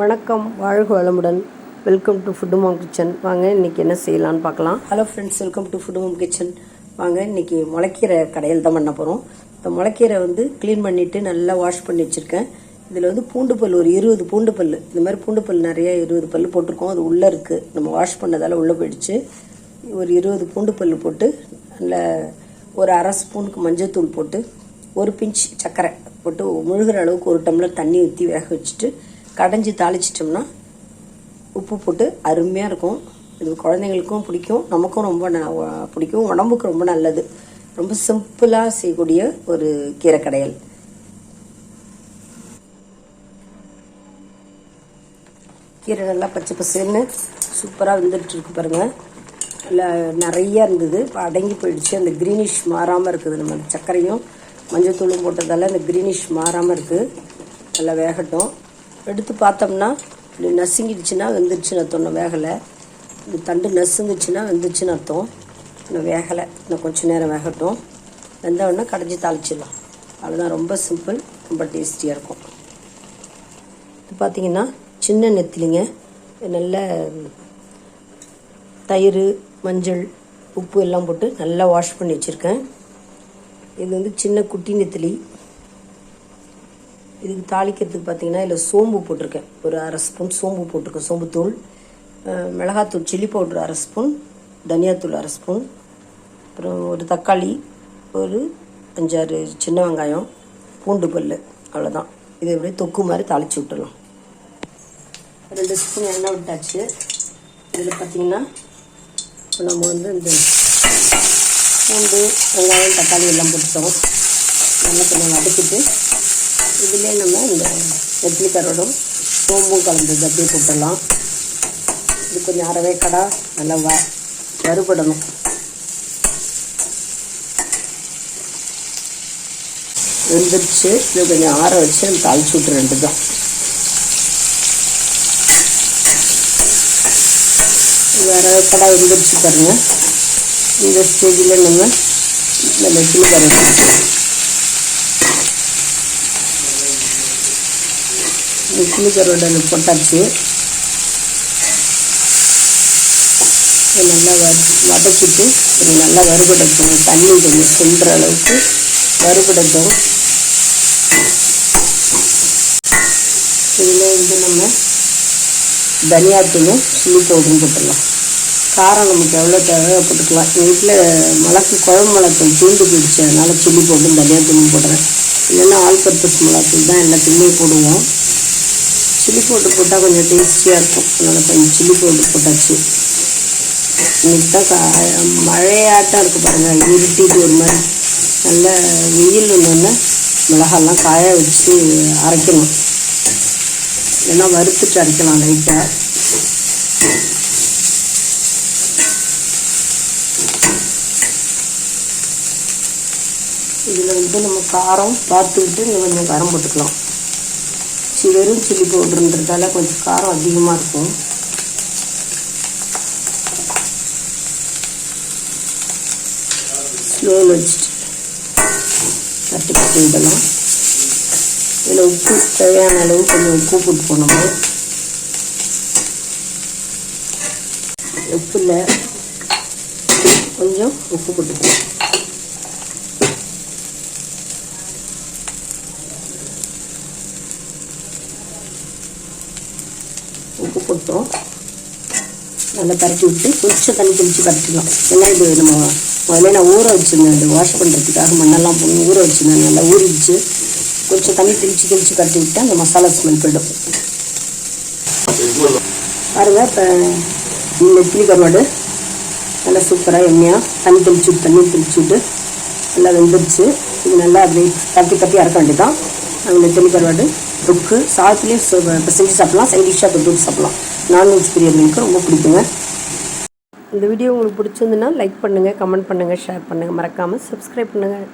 வணக்கம் வாழ்க வளமுடன். Welcome to food mom kitchen வாங்க இன்னைக்கு என்ன செய்யலாம்னு பார்க்கலாம். Hello friends welcome to food mom kitchen வாங்க இன்னைக்கு முளைக்கீரை கடையில் தான் பண்ண போகிறோம் இந்த முளைக்கீரை வந்து க்ளீன் பண்ணிவிட்டு நல்லா வாஷ் பண்ணி வச்சுருக்கேன். இதில் வந்து பூண்டு பல் ஒரு இருபது பூண்டு பல். இந்த மாதிரி பூண்டு பல் நிறைய இருபது பல் போட்டிருக்கோம். அது உள்ளே இருக்குது நம்ம வாஷ் பண்ணதால் உள்ளே போயிடுச்சு. ஒரு இருபது பூண்டு பல் போட்டு நல்ல ஒரு அரை ஸ்பூனுக்கு மஞ்சள்தூள் போட்டு ஒரு பிஞ்ச் சர்க்கரை போட்டு முழுகிற அளவுக்கு ஒரு டம்ளர் தண்ணி ஊற்றி வேக வச்சுட்டு கடைஞ்சி தாளிச்சிட்டோம்னா உப்பு போட்டு அருமையாக இருக்கும். இது குழந்தைங்களுக்கும் பிடிக்கும். நமக்கும் ரொம்ப ந- பிடிக்கும். உடம்புக்கு ரொம்ப நல்லது. ரொம்ப சிம்பிளாக செய்யக்கூடிய ஒரு கீரை கடையல். கீரை நல்லா பச்சை பசேல்னு சூப்பராக வந்துட்டு இருக்கு பாருங்கள் நல்லா நிறையா இருந்தது. இப்போ அடங்கி போயிடுச்சு. அந்த க்ரீனிஷ் மாறாமல் இருக்குது. நம்ம அந்த சர்க்கரையும் மஞ்சத்தூளும் போட்டதால் அந்த க்ரீனிஷ் மாறாமல் இருக்குது நல்லா வேகட்டும். எடுத்து பார்த்தோம்னா இப்படி நசுங்கிடுச்சுன்னா வெந்துருச்சுன்னு அர்த்தம் இன்னும் வேகலை. இந்த தண்டு நசுங்குச்சுன்னா வெந்துருச்சுன்னு அர்த்தம் இன்னும் வேகலை. இன்னும் கொஞ்சம் நேரம் வேகட்டும். வெந்த உடனே கடைஞ்சி தாளிச்சிடலாம். அவ்வளோதான் ரொம்ப சிம்பிள் ரொம்ப டேஸ்டியாக இருக்கும். இது பார்த்தீங்கன்னா சின்ன நெத்திலிங்க. நல்ல தயிர் மஞ்சள் உப்பு எல்லாம் போட்டு நல்லா வாஷ் பண்ணி வச்சுருக்கேன். இது வந்து சின்ன குட்டி நெத்திலி. இதுக்கு தாளிக்கிறதுக்கு பார்த்தீங்கன்னா இதில் சோம்பு போட்டிருக்கேன். ஒரு அரை ஸ்பூன் சோம்பு போட்டிருக்கேன். சோம்புத்தூள் மிளகாத்தூள் சில்லி பவுடர் அரை ஸ்பூன் தனியாத்தூள் அரை ஸ்பூன் அப்புறம் ஒரு தக்காளி ஒரு அஞ்சாறு சின்ன வெங்காயம் பூண்டு பல் அவ்வளோதான் இதை அப்படியே தொக்கு மாதிரி தாளித்து விட்டுடலாம் ரெண்டு ஸ்பூன் எண்ணெய் விட்டாச்சு. இதில் பார்த்தீங்கன்னா இப்போ நம்ம வந்து இந்த பூண்டு வெங்காயம் தக்காளி எல்லாம் போட்டுட்டோம் நல்லா கொஞ்சம் வதக்கிட்டு இதிலே நம்ம இந்த நெத்திலி கரோடும் சோம்பும் கலந்தது அப்படியே போட்டுடலாம். இது கொஞ்சம் அறவே கடா நல்லா வ வறுபடணும். வெந்துருச்சு. இது கொஞ்சம் ஆற வச்சு நம்ம தாளிச்சு விட்டு ரெண்டு தான் வேற கடை வெந்துருச்சு பாருங்க. இந்த ஸ்டேஜில் நம்ம இந்த நெத்திலி கரோடு நெத்திலி கரோட போட்டாச்சு. நல்லா வறு வதக்கிட்டு கொஞ்சம் நல்லா வறுபடட்டும் தண்ணி கொஞ்சம் சுண்டுற அளவுக்கு வறுபடட்டும் இதில் வந்து நம்ம தனியாத்தூளும் சில்லி பவுடரும் போட்டுடலாம். காரம் நமக்கு எவ்வளோ தேவையோ போட்டுக்கலாம். எங்கள் வீட்டில் மிளகு குழம்பு மிளகு தூண்டு போயிடுச்சு. அதனால் சில்லி பவுடரும் தனியாத்தூளும் போடுறேன். இல்லைன்னா ஆல் பர்பஸ் மிளகாத்தூள் தான் எல்லாத்துக்குமே போடுவோம். சில்லி பவுடர் போட்டால் கொஞ்சம் டேஸ்டியாக இருக்கும். அதனால் கொஞ்சம் சில்லி பவுடர் போட்டாச்சு. இன்னைக்கு தான் கா மழையாட்டம் இருக்குது பாருங்கள் இருட்டிட்டு ஒரு மாதிரி. நல்ல வெயில் ஒன்று மிளகாலாம் காய வச்சு அரைக்கணும். இல்லைன்னா வறுத்துட்டு அரைக்கலாம் லைட்டாக இதில் வந்து நம்ம காரம் பார்த்துக்கிட்டு இன்னும் கொஞ்சம் காரம் போட்டுக்கலாம். வெறும் சில்லி பவுடருன்றதால கொஞ்சம் காரம் அதிகமாக இருக்கும். ஸ்லோவில் வச்சுட்டு தட்டு கட்டி விடலாம் இதில் உப்பு தேவையான அளவு கொஞ்சம் உப்பு போட்டு போனோம் உப்பில் கொஞ்சம் உப்பு போட்டுக்கலாம் உப்பு போட்டோம் நல்லா பரட்டி விட்டு கொஞ்சம் தண்ணி தெளித்து பரட்டிக்கலாம் ஏன்னா இது நம்ம முதல்ல நான் ஊற வச்சுருந்தேன். அந்த வாஷ் பண்ணுறதுக்காக மண்ணெல்லாம் போட்டு ஊற வச்சுருந்தேன். நல்லா ஊறிடுச்சு. கொஞ்சம் தண்ணி தெளித்து தெளித்து பரட்டி விட்டு அந்த மசாலா ஸ்மெல் போயிடும். பாருங்கள் இப்போ நெத்திலி கருவாடு நல்லா சூப்பராக எண்ணெயாக தண்ணி தெளிச்சு விட்டு தண்ணி தெளிச்சு விட்டு நல்லா வெந்துருச்சு. இது நல்லா அப்படியே தட்டி தட்டி இறக்க வேண்டியதான் அந்த இட்லி கருவாடு தொக்கு சாதத்துலேயும் இப்போ செஞ்சு சாப்பிட்லாம். சைடிஷாக டிஷ்ஷாக தொட்டு சாப்பிட்லாம். நான்வெஜ் பிரியர்களுக்கு ரொம்ப பிடிக்குங்க. இந்த வீடியோ உங்களுக்கு பிடிச்சிருந்துன்னா லைக் பண்ணுங்கள் கமெண்ட் பண்ணுங்கள் ஷேர் பண்ணுங்கள் மறக்காமல் சப்ஸ்கிரைப் பண்ணுங்கள்